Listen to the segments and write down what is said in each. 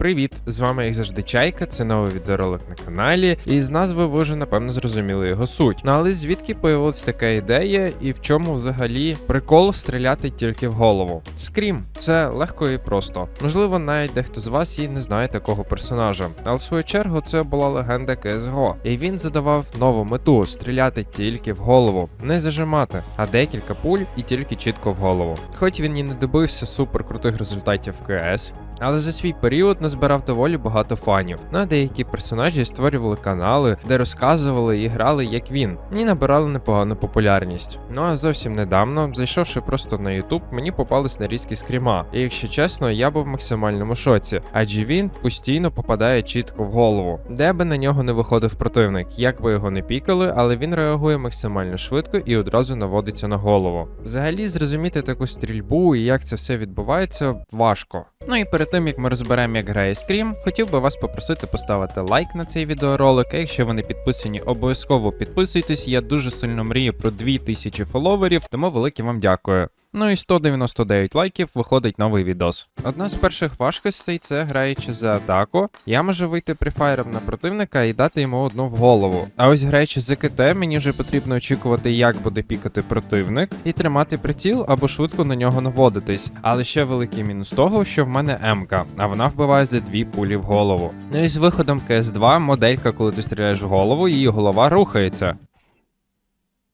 Привіт! З вами як завжди Чайка, це новий відеоролик на каналі, і з назви ви вже напевно зрозуміли його суть. Ну але звідки появилась така ідея, і в чому взагалі прикол стріляти тільки в голову? Скрім, це легко і просто. Можливо, навіть дехто з вас і не знає такого персонажа. Але в свою чергу це була легенда CSGO, і він задавав нову мету стріляти тільки в голову, не зажимати, а декілька пуль і тільки чітко в голову. Хоч він і не добився супер крутих результатів в КС, але за свій період назбирав доволі багато фанів. На деякі персонажі створювали канали, де розказували і грали як він, і набирали непогану популярність. Ну а зовсім недавно, зайшовши просто на YouTube, мені попались нарізки скріма. І якщо чесно, я був в максимальному шоці, адже він постійно попадає чітко в голову, де би на нього не виходив противник, як би його не пікали, але він реагує максимально швидко і одразу наводиться на голову. Взагалі, зрозуміти таку стрільбу і як це все відбувається, важко. Ну і перед тим як ми розберемо, як грає Scream, хотів би вас попросити поставити лайк на цей відеоролик. А якщо ви не підписані, обов'язково підписуйтесь. Я дуже сильно мрію про 2000 фоловерів, тому велике вам дякую. Ну і 199 лайків виходить новий відос. Одна з перших важкостей це граючи за атаку. Я можу вийти префайром на противника і дати йому одну в голову. А ось граючи з КТ, мені вже потрібно очікувати, як буде пікати противник, і тримати приціл або швидко на нього наводитись. Але ще великий мінус того, що в мене МК, а вона вбиває за дві пулі в голову. Ну і з виходом КС2 моделька, коли ти стріляєш в голову, її голова рухається.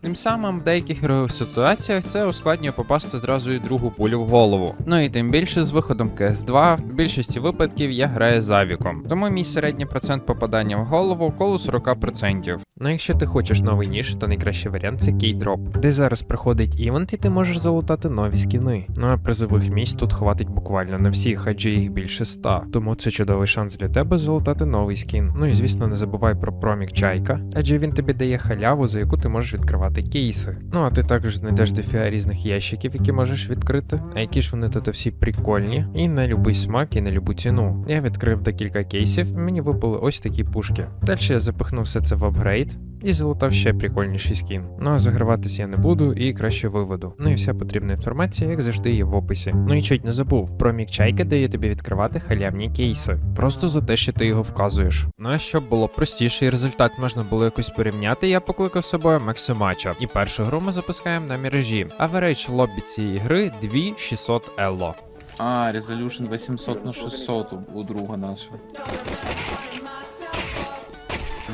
Тим самим в деяких ігрових ситуаціях це ускладнює попасти зразу і другу пулю в голову. Ну і тим більше з виходом CS2 в більшості випадків я граю з авіком, тому мій середній процент попадання в голову коло 40%. Ну якщо ти хочеш новий ніж, то найкращий варіант це кейдроп, де зараз приходить івент і ти можеш залутати нові скіни. Ну а призових місць тут хватить буквально на всіх, адже їх більше 100. Тому це чудовий шанс для тебе залутати новий скін. Ну і звісно, не забувай про промік Чайка, адже він тобі дає халяву, за яку ти можеш відкривати кейси. Ну а ти також знайдеш дофіга різних ящиків, які можеш відкрити. А які ж вони тут всі прикольні, і на любий смак, і на любу ціну. Я відкрив декілька кейсів, мені випали ось такі пушки. Далі я запихнув все це в апгрейд. І залутав ще прикольніший скін. Ну а заграватися я не буду і краще виведу. Ну і вся потрібна інформація, як завжди, є в описі. Ну і чуть не забув, промік чайка дає тобі відкривати халявні кейси. Просто за те, що ти його вказуєш. Ну а щоб було простіше і результат можна було якось порівняти, я покликав з собою Максимача. І першу гру ми запускаємо на міражі. Аверейдж лобі цієї гри 2600 елло. А, Resolution 800 на 600 у, у друга нашого.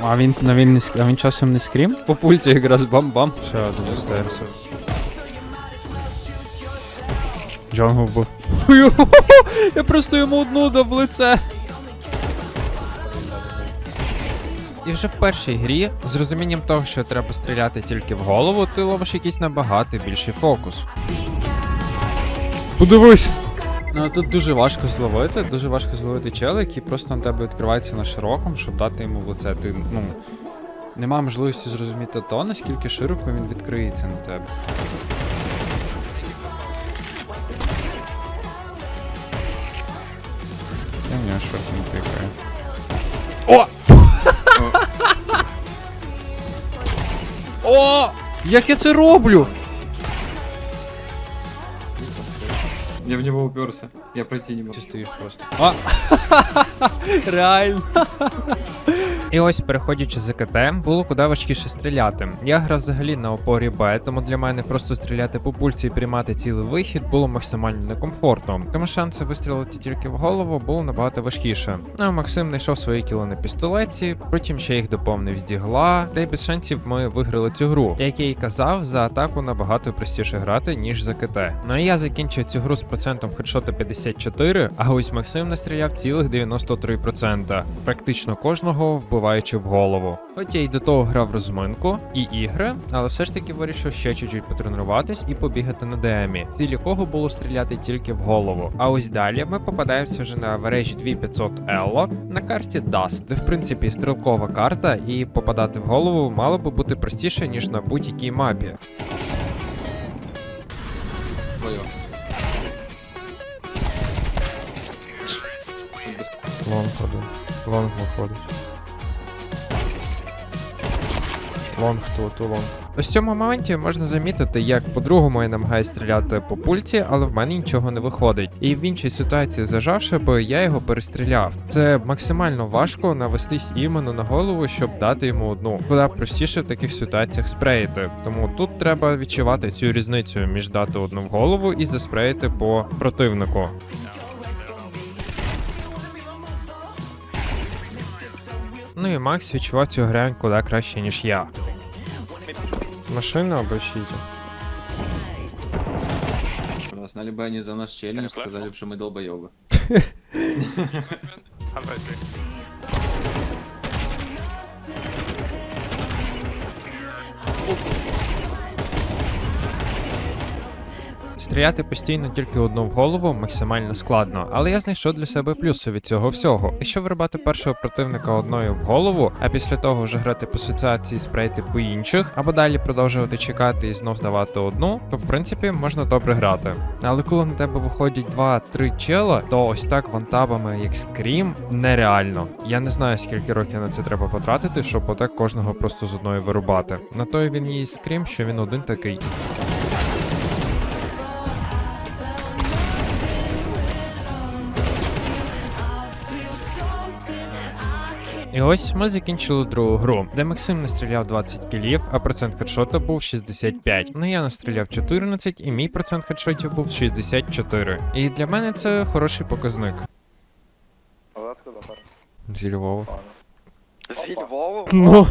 А він, а він, не ск- а він часом не скрім? По пульті якраз бам-бам. Ще один стерся. Джонгу вбив. Я просто йому одну дав в лице. І вже в першій грі, з розумінням того, що треба стріляти тільки в голову, ти ловиш якийсь набагато більший фокус. Подивись! Ну тут дуже важко зловити, дуже важко зловити чел, який просто на тебе відкривається на широкому, щоб дати йому в лице. Ти, ну, нема можливості зрозуміти то, наскільки широко він відкриється на тебе. Я нього шорт не пікає. О! Як я це роблю? Я в него уперся. Я пройти не могу. Ты стоишь просто? А! Реально. І ось, переходячи з КТ, було куди важкіше стріляти. Я грав взагалі на опорі Б, тому для мене просто стріляти по пульці і приймати цілий вихід було максимально некомфортно. Тому шанси вистрілити тільки в голову було набагато важкіше. Ну а Максим знайшов свої кіли на пістолеті, потім ще їх доповнив з дігла, та й без шансів ми виграли цю гру. Як я і казав, за атаку набагато простіше грати, ніж за КТ. Ну і я закінчив цю гру з процентом хедшота 54, а ось Максим настріляв цілих 93%, практично кожного вбиваючи в голову. Хоч я й до того грав розминку і ігри, але все ж таки вирішив ще чуть-чуть потренуватись і побігати на ДМі, ціль якого було стріляти тільки в голову. А ось далі ми попадаємося вже на авережі 2500 Елло на карті Dust, де в принципі стрілкова карта, і попадати в голову мало би бути простіше, ніж на будь-якій мапі. Лонг один. Лонг виходить. Лонг тут, лонг. Ось в цьому моменті можна замітити, як по-другому я намагаюся стріляти по пульті, але в мене нічого не виходить. І в іншій ситуації зажавши би, я його перестріляв. Це максимально важко навестись іменно на голову, щоб дати йому одну. Куди простіше в таких ситуаціях спреїти. Тому тут треба відчувати цю різницю між дати одну в голову і заспреїти по противнику. Ну і Макс відчував цю грань куди краще, ніж я. Машина або щит. Знали бы они за наш челлендж, сказали бы, что мы долбоебы. Стріляти постійно тільки одну в голову максимально складно, але я знайшов для себе плюси від цього всього. Якщо вирубати першого противника одною в голову, а після того вже грати по асоціації спрейти по інших, або далі продовжувати чекати і знов здавати одну, то в принципі можна добре грати. Але коли на тебе виходять 2-3 чела, то ось так вантабами, як скрім, нереально. Я не знаю, скільки років на це треба потратити, щоб отак кожного просто з одної вирубати. На той він її скрім, що він один такий. І ось ми закінчили другу гру, де Максим настріляв 20 кілів, а процент хедшота був 65. Ну я настріляв 14, і мій процент хедшотів був 64. І для мене це хороший показник. Зі Львова. Зі Львову? Ну.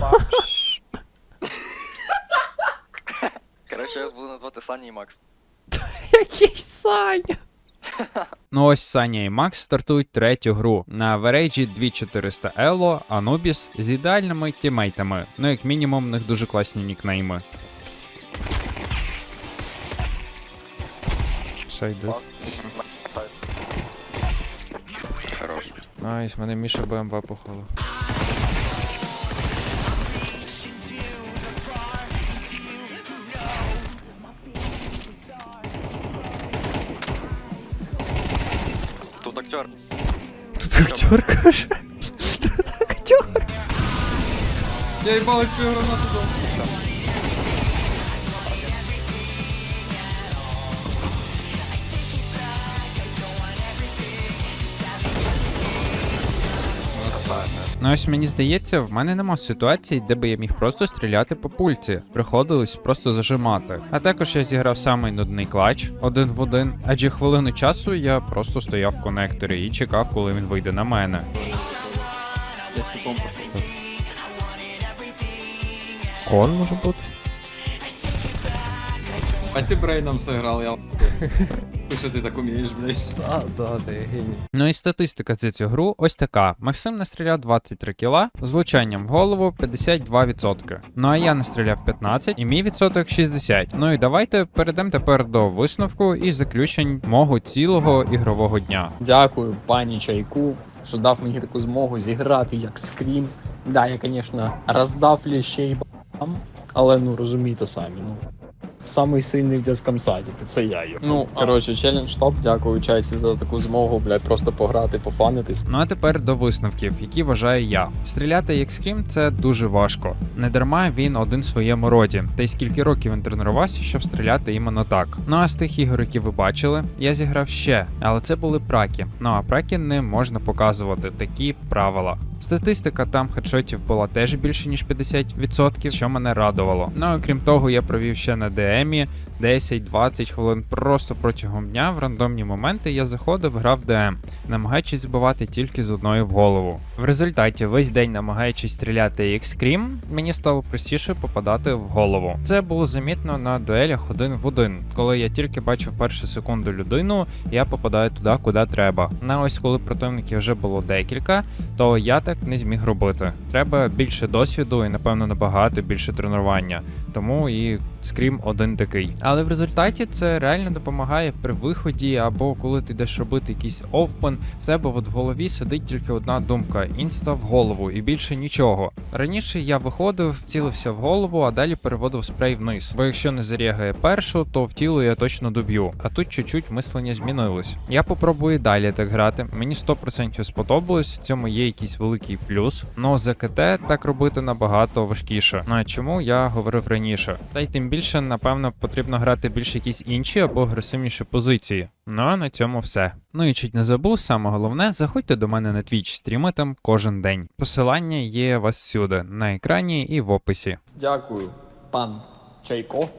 Коротше, я вас буду назвати Саня і Макс. Який Саня? Ну ось Саня і Макс стартують третю гру на Верейджі 2400 Elo Anubis з ідеальними тімейтами. Ну, як мінімум, в них дуже класні нікнейми. Йдуть? Хорош. Найс, мене Міша БМВ похвалив. Актер каже. Актер. Я ебал всю гранату дал. Ну ось мені здається, в мене нема ситуації, де би я міг просто стріляти по пульті. Приходилось просто зажимати. А також я зіграв самий нудний клач один в один, адже хвилину часу я просто стояв в конекторі і чекав, коли він вийде на мене. Кон може бути? А ты брейном сыграл, я Что ты так умеешь, блядь? Да, да, да, я геній. Ну і статистика за цю гру ось така. Максим настріляв 23 кіла, з влучанням в голову 52%. Ну а я настріляв 15 і мій відсоток 60. Ну і давайте перейдемо тепер до висновку і заключень мого цілого ігрового дня. Дякую, пані Чайку, що дав мені таку змогу зіграти як скрім. Да, я, звісно, роздав ліщей бам, але ну розумієте самі. Ну, самий сильний в дитячому саді, це я його. Ну, коротше, челендж топ, дякую чайці за таку змогу, блядь, просто пограти, пофанитись. Ну а тепер до висновків, які вважаю я. Стріляти як скрім це дуже важко. Не дарма він один в своєму роді, та й скільки років він тренувався, щоб стріляти іменно так. Ну а з тих ігор, які ви бачили, я зіграв ще, але це були праки. Ну а праки не можна показувати такі правила. Статистика там хедшотів була теж більше ніж 50%, що мене радувало. Ну і крім того, я провів ще на ДМі 10-20 хвилин просто протягом дня в рандомні моменти я заходив, грав ДМ, намагаючись збивати тільки з одної в голову. В результаті весь день намагаючись стріляти як скрім, мені стало простіше попадати в голову. Це було замітно на дуелях один в один. Коли я тільки бачив першу секунду людину, я попадаю туди, куди треба. На ось коли противників вже було декілька, то я так не зміг робити. Треба більше досвіду і, напевно, набагато більше тренування. Тому і скрім один такий. Але в результаті це реально допомагає при виході або коли ти йдеш робити якийсь овпен, в тебе от в голові сидить тільки одна думка: інста в голову і більше нічого. Раніше я виходив, вцілився в голову, а далі переводив спрей вниз. Бо якщо не зарягає першу, то в тіло я точно доб'ю. А тут чуть-чуть мислення змінилось. Я попробую далі так грати. Мені 100% сподобалось, в цьому є якийсь великий плюс. Но за КТ так робити набагато важкіше. Ну а чому я говорив раніше? Та й тим більше, напевно, потрібно грати більш якісь інші або агресивніші позиції. Ну а на цьому все. Ну і чуть не забув, саме головне, заходьте до мене на Twitch, стріми там кожен день. Посилання є вас всюди, на екрані і в описі. Дякую, пан Чайко.